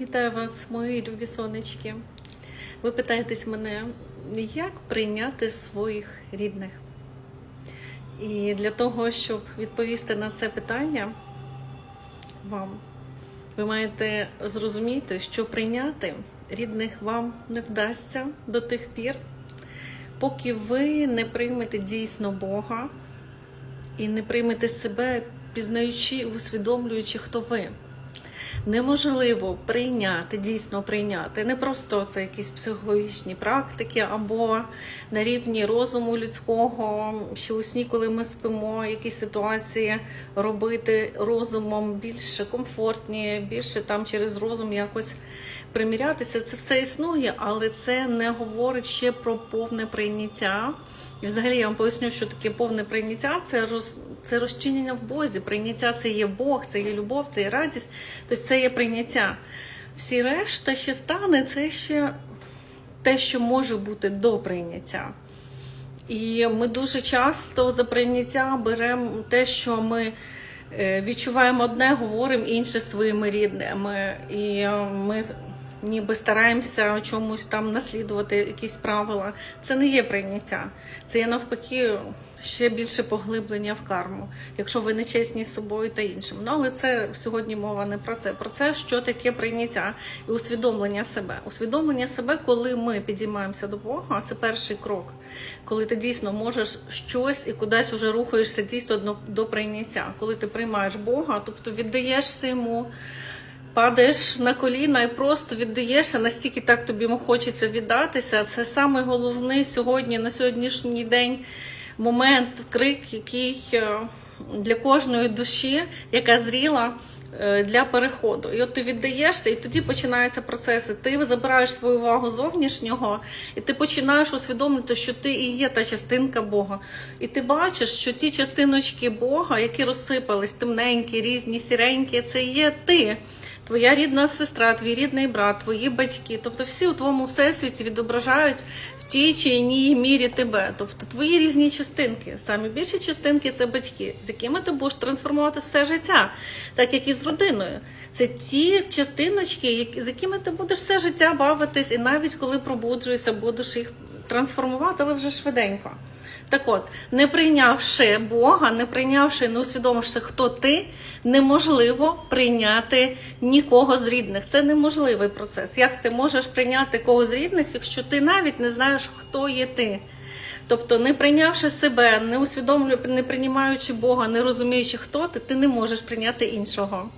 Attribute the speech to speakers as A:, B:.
A: Вітаю вас, мої любі сонечки. Ви питаєтесь мене, як прийняти своїх рідних? І для того, щоб відповісти на це питання вам, ви маєте зрозуміти, що прийняти рідних вам не вдасться до тих пір, поки ви не приймете дійсно Бога і не приймете себе, пізнаючи і усвідомлюючи, хто ви. Неможливо прийняти, дійсно прийняти не просто це якісь психологічні практики, або на рівні розуму людського, що у сні, коли ми спимо, якісь ситуації робити розумом більш комфортні, більше там через розум якось примірятися. Це все існує, але це не говорить ще про повне прийняття. І взагалі я вам поясню, що таке повне прийняття це роз, це розчинення в Бозі. Прийняття це є Бог, це є любов, це є радість, тобто це є прийняття. Всі решта ще стане, це ще те, що може бути до прийняття. І ми дуже часто за прийняття беремо те, що ми е, відчуваємо одне, говоримо інше своїми рідними. І е, ми ніби стараємося чомусь там наслідувати якісь правила. Це не є прийняття. Це є навпаки ще більше поглиблення в карму, якщо ви не чесні з собою та іншим. Ну але це сьогодні мова не про це. Про це, що таке прийняття і усвідомлення себе. Усвідомлення себе, коли ми підіймаємося до Бога, це перший крок, коли ти дійсно можеш щось і кудись вже рухаєшся дійсно до прийняття. Коли ти приймаєш Бога, тобто віддаєшся йому. Падаєш на коліна і просто віддаєшся, настільки так тобі хочеться віддатися. Це головний сьогодні, на сьогоднішній день момент, крик, який е, для кожної душі, яка зріла е, для переходу. І от ти віддаєшся, і тоді починаються процеси. Ти забираєш свою увагу зовнішнього, і ти починаєш усвідомлювати, що ти і є та частинка Бога. І ти бачиш, що ті частиночки Бога, які розсипались, темненькі, різні, сіренькі, це є ти. Твоя рідна сестра, твій рідний брат, твої батьки, тобто всі у твоєму всесвіті відображають в тій чи іній мірі тебе. Тобто твої різні частинки. Самі більші частинки це батьки, з якими ти будеш трансформувати все життя, так як і з родиною. Це ті частиночки, з якими ти будеш все життя бавитись, і навіть коли пробуджуєшся, будеш їх трансформувати, але вже швиденько. Так от, не прийнявши Бога, не прийнявши, не усвідомивши, хто ти, неможливо прийняти нікого з рідних. Це неможливий процес. Як ти можеш прийняти когось з рідних, якщо ти навіть не знаєш, хто є ти? Тобто, не прийнявши себе, не усвідомлюючи, не приймаючи Бога, не розуміючи, хто ти, ти не можеш прийняти іншого.